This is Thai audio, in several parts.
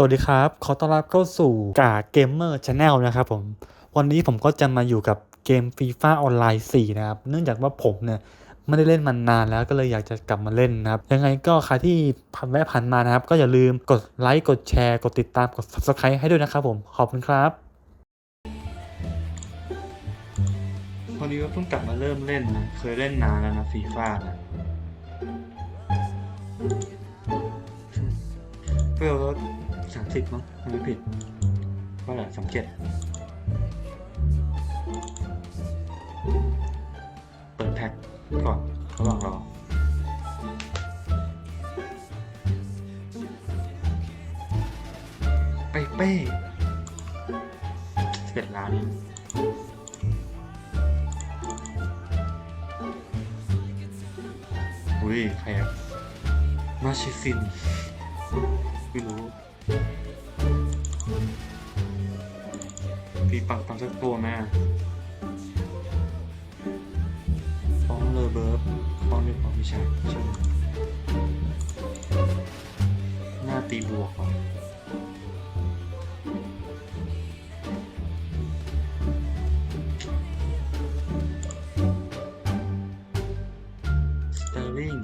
สวัสดีครับ ขอต้อนรับเข้าสู่กาเกมเมอร์ชาแนลนะครับผม วันนี้ผมก็จะมาอยู่กับเกมฟีฟ่าออนไลน์4นะครับ เนื่องจากว่าผมเนี่ยไม่ได้เล่นมันนานแล้วก็เลยอยากจะกลับมาเล่นนะครับ ยังไงก็ใครที่ผ่านแวะผ่านมานะครับ ก็อย่าลืมกดไลค์ กดแชร์ กดติดตาม กด subscribe ให้ด้วยนะครับผม ขอบคุณครับพอดีว่าเพิ่งกลับมาเริ่มเล่นนะ เคยเล่นนานแล้วนะฟีฟ่านะเพื่อ สามสิบมั้งไม่ผิดเท่าไหร่สามเจ็ดเปิดแพ็คก่อนระหว่างรอเป้เป้สิบเอ็ดล้านอุ้ยใครอะมาชิซินไม่รู้ พี่ปังปังสักตัวแม่ฟ้องเลอเบิร์ฟฟ้องไม่ฟ้องไม่ใช่ใช่ไหมหน้าตีบวกเหรอสเตอร์ลิง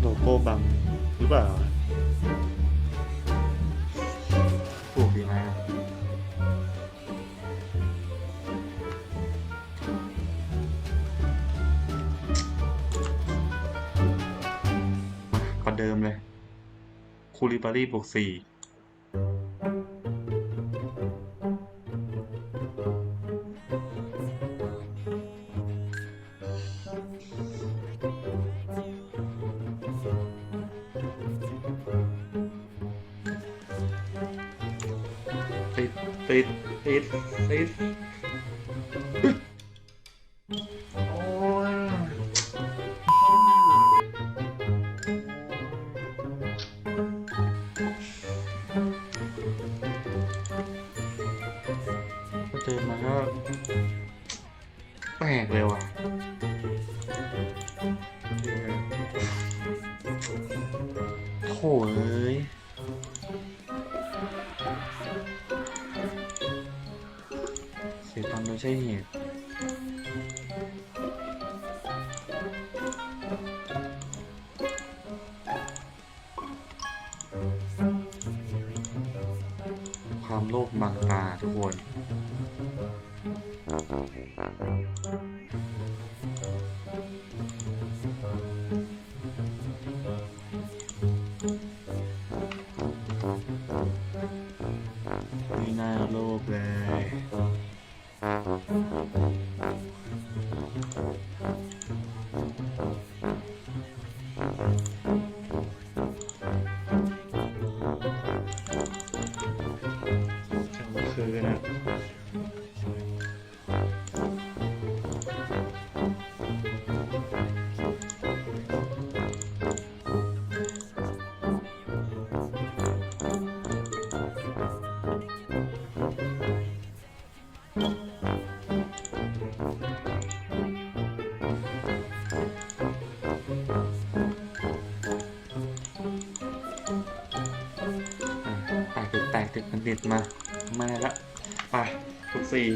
โลโก้บังหรือเปล่าถูกดีไหมาก่อนเดิมเลย คูริบารีบวกสี่ ติดติดติดโอ้ยเจอมาก็แปลกเลยว่ะโถ่เอ้ย สียตังค์โดยใช่เหตุความโลภบังตาทุกคน ติดแตกติดมันติดมา มาละไปทุกสี่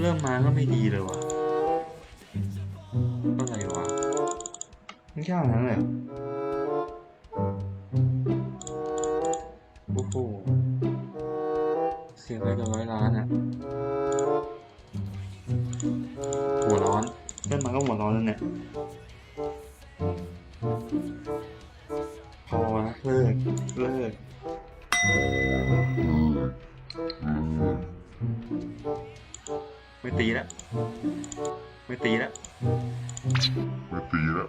เริ่มมาก็ไม่ดีเลยวะอะไรวะไม่ใช่อย่างนั้นเลย แล้วเนี่ยพอละเลิกเลิกไม่ตีแล้วไม่ตีแล้วไม่ตีแล้ว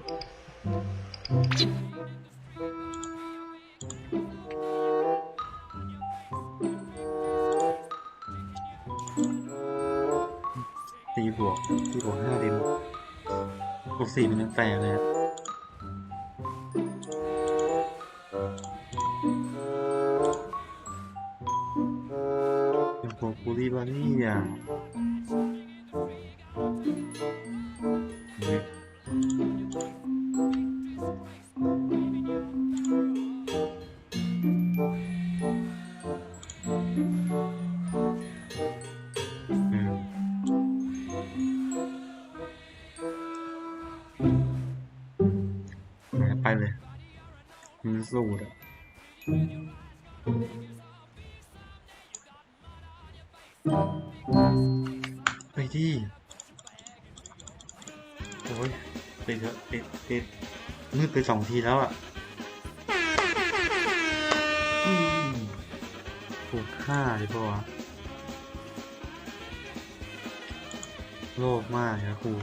ตีบวกตีบวกห้าดิน บวกสี่มันยังแตกเลยอะยังบวกบูรีบานี่อะ ไปเลยมันสูดอะไปที่โอ้ยไปเถอะติดติดมืดไปสองทีแล้วอะถูกฆ่าเลยปะวะโลภมากนะครู